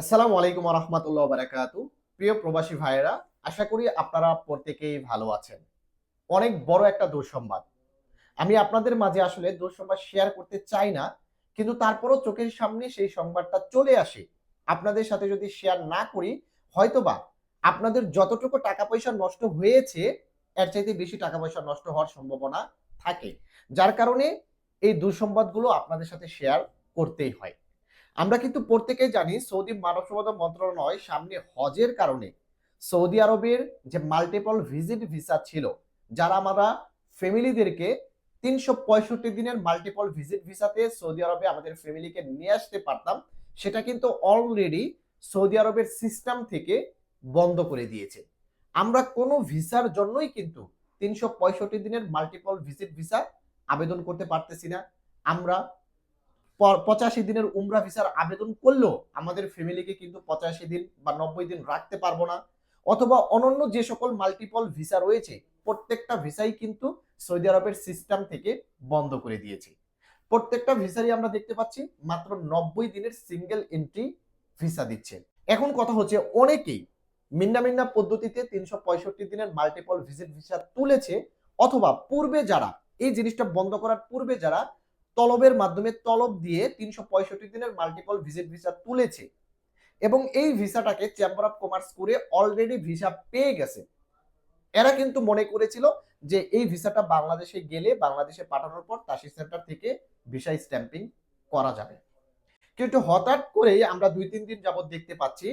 আসসালামু আলাইকুম রহমতুল্লাহ বারাকাতু প্রিয় প্রবাসী ভাইয়েরা, আশা করি আপনারা প্রত্যেকেই ভালো আছেন। অনেক বড় একটা দুঃসংবাদ। আমি আপনাদের মাঝে আসলে দুঃসংবাদ শেয়ার করতে চাই না, কিন্তু তারপরও চোখের সামনে সেই সংবাদটা চলে আসে। আপনাদের সাথে যদি শেয়ার না করি, হয়তোবা আপনাদের যতটুকু টাকা পয়সা নষ্ট হয়েছে, এর চাইতে বেশি টাকা পয়সা নষ্ট হওয়ার সম্ভাবনা থাকে। যার কারণে এই দুঃসংবাদগুলো আপনাদের সাথে শেয়ার করতেই হয়। আমরা কিন্তু প্রত্যেকেই জানি সৌদি মানব সম্পদ মন্ত্রণালয় সামনে হজের কারণে সৌদি আরবের যে মাল্টিপল ভিজিট ভিসা ছিল, যারা আমরা ফ্যামিলিদেরকে তিনশো পঁয়ষট্টি দিনের মাল্টিপল ভিজিট ভিসাতে সৌদি আরবে আমাদের ফ্যামিলিকে নিয়ে আসতে পারতাম, সেটা কিন্তু অলরেডি সৌদি আরবের সিস্টেম থেকে বন্ধ করে দিয়েছে। আমরা কোনো ভিসার জন্যই কিন্তু তিনশো পঁয়ষট্টি দিনের মাল্টিপল ভিজিট ভিসা আবেদন করতে পারতেছি না। আমরা পঁচাশি দিনের উমরা ভিসার আবেদন করলেও আমাদের ফ্যামিলিকে কিন্তু পঁচাশি দিন বা নব্বই দিন রাখতে পারব না। অথবা অনন্য যে সকল মাল্টিপল ভিসা রয়েছে, প্রত্যেকটা ভিসাই কিন্তু সৌদি আরবের সিস্টেম থেকে বন্ধ করে দিয়েছে। প্রত্যেকটা ভিসারই আমরা দেখতে পাচ্ছি মাত্র নব্বই দিনের সিঙ্গেল এন্ট্রি ভিসা দিচ্ছে। এখন কথা হচ্ছে, অনেকেই মিন্না মিন্না পদ্ধতিতে তিনশো পঁয়ষট্টি দিনের মাল্টিপল ভিজিট ভিসা তুলেছে, অথবা পূর্বে যারা এই জিনিসটা বন্ধ করার পূর্বে যারা তলবের মাধ্যমে তলব দিয়ে তিনশো পঁয়ষট্টি দিনের মাল্টিপল ভিজিট ভিসা তুলেছে। এবং এই ভিসাটাকে চেম্বার অফ কমার্স করে অলরেডি ভিসা পেয়ে গেছে। এরা কিন্তু মনে করেছিল যে এই ভিসাটা বাংলাদেশে গেলে বাংলাদেশে পাঠানোর পর তাসি সেন্টার থেকে ভিসা স্ট্যাম্পিং করা যাবে। কিন্তু হঠাৎ করেই আমরা দুই তিন দিন যাবত দেখতে পাচ্ছি,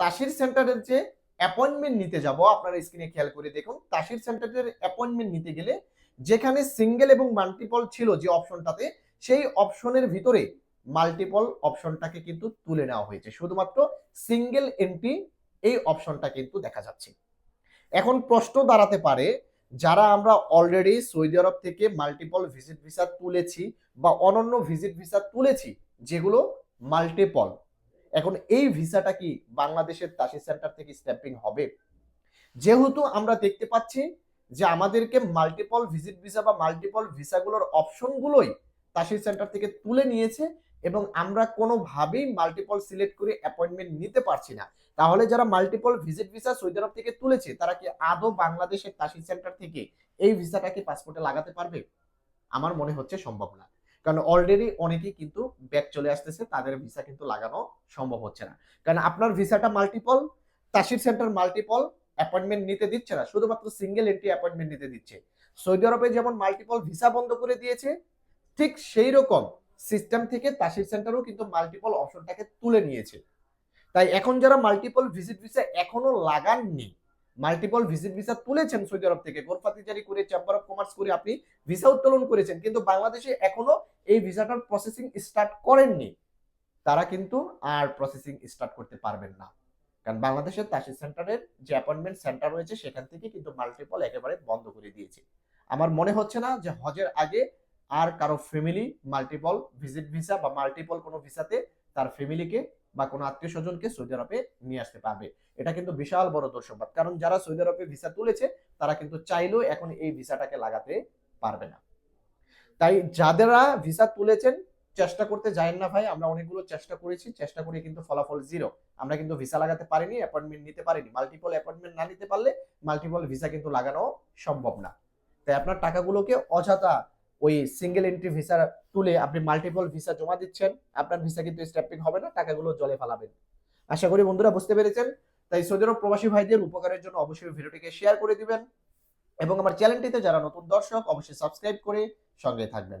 তাসির সেন্টারের যে অ্যাপয়েন্টমেন্ট নিতে যাব, আপনারা স্ক্রিনে খেয়াল করে দেখুন, তাসির সেন্টারের অ্যাপয়েন্টমেন্ট নিতে গেলে যেখানে সিঙ্গেল এবং মাল্টিপল ছিল যে অপশনটাতে, সেই অপশনের ভিতরে মাল্টিপল অপশনটাকে কিন্তু তুলে নেওয়া হয়েছে। শুধুমাত্র সিঙ্গেল এন্ট্রি এই অপশনটা কিন্তু দেখা যাচ্ছে। এখন প্রশ্ন দাঁড়াতে পারে, যারা আমরা অলরেডি সৌদি আরব থেকে মাল্টিপল ভিজিট ভিসা তুলেছি বা অনন্য ভিজিট ভিসা তুলেছি, যেগুলো মাল্টিপল, এখন এই ভিসাটা কি বাংলাদেশের তাসি সেন্টার থেকে স্ট্যাম্পিং হবে? যেহেতু আমরা দেখতে পাচ্ছি যে আমাদেরকে মাল্টিপল ভিজিট ভিসা বা মাল্টিপল ভিসাগুলোর অপশনগুলোই তাসির সেন্টার থেকে তুলে নিয়েছে এবং আমরা কোনোভাবেই মাল্টিপল সিলেক্ট করে অ্যাপয়েন্টমেন্ট নিতে পারছি না। তাহলে যারা multiple visit visa Saudi Arab থেকে তুলেছে তারা কি আদৌ বাংলাদেশের তাসির সেন্টার থেকে এই ভিসাটাকে পাসপোর্টে লাগাতে পারবে? আমার মনে হচ্ছে সম্ভব না। কারণ অলরেডি অনেকেই কিন্তু ব্যাক চলে আসতেছে তাদের ভিসা কিন্তু লাগানো সম্ভব হচ্ছে না। কারণ আপনার ভিসাটা মাল্টিপল তাসির সেন্টার মাল্টিপল অ্যাপয়েন্টমেন্ট নিতে দিচ্ছে না, শুধুমাত্র সিঙ্গেল এন্ট্রি অ্যাপয়েন্টমেন্ট নিতে দিচ্ছে। সৌদি আরবে যেমন মাল্টিপল ভিসা বন্ধ করে দিয়েছে, ঠিক সেই রকম সিস্টেম থেকে তাসির সেন্টারও কিন্তু মাল্টিপল অপশনটাকে তুলে নিয়েছে। তাই এখন যারা মাল্টিপল ভিজিট ভিসা এখনও লাগাননি মাল্টিপল ভিজিট ভিসা তুলেছেন সৌদি আরব থেকে, গোরফাতি জারি করে চেম্বার অফ কমার্স করে আপনি ভিসা উত্তোলন করেছেন, কিন্তু বাংলাদেশে এখনও এই ভিসাটার প্রসেসিং স্টার্ট করেননি, তারা কিন্তু আর প্রসেসিং স্টার্ট করতে পারবেন না। কারণ বাংলাদেশের তাসির সেন্টারের যে অ্যাপয়েন্টমেন্ট সেন্টার রয়েছে, সেখান থেকে কিন্তু মাল্টিপল একেবারে বন্ধ করে দিয়েছে। আমার মনে হচ্ছে না যে হজের আগে আর কারও ফ্যামিলি মাল্টিপল ভিজিট ভিসা বা মাল্টিপল কোনো ভিসাতে তার ফ্যামিলিকে বা কোনো আত্মীয় স্বজনকে সৌদি আরবে নিয়ে আসতে পারবে। এটা কিন্তু বিশাল বড় দুঃসংবাদ কারণ যারা সৌদি আরবে ভিসা তুলেছে, তারা কিন্তু চাইলেও এখন এই ভিসাটাকে লাগাতে পারবে না। তাই যাদেরা ভিসা তুলেছেন চেষ্টা করতে যায়েন না ভাই, আমরা অনেকগুলো চেষ্টা করেছি, চেষ্টা করে কিন্তু ফলাফল জিরো আমরা কিন্তু ভিসা লাগাতে পারিনি অ্যাপয়েন্টমেন্ট নিতে পারিনি। মাল্টিপল অ্যাপয়েন্টমেন্ট না নিতে পারলে মাল্টিপল ভিসা কিন্তু লাগানো সম্ভব না। তাই আপনার টাকাগুলোকে অযথা ওই সিঙ্গেল এন্ট্রি ভিসা তুলে আপনি মাল্টিপল ভিসা জমা দিচ্ছেন, আপনার ভিসা কিন্তু স্ট্যাম্পিং হবে না, টাকাগুলো জলে ফেলাবেন। আশা করি বন্ধুরা বুঝতে পেরেছেন। তাই সৌদি আরব প্রবাসী ভাইদের উপকারের জন্য অবশ্যই ভিডিওটিকে শেয়ার করে দিবেন এবং আমার চ্যানেলটিতে যারা নতুন দর্শক, অবশ্যই সাবস্ক্রাইব করে সঙ্গে থাকবেন।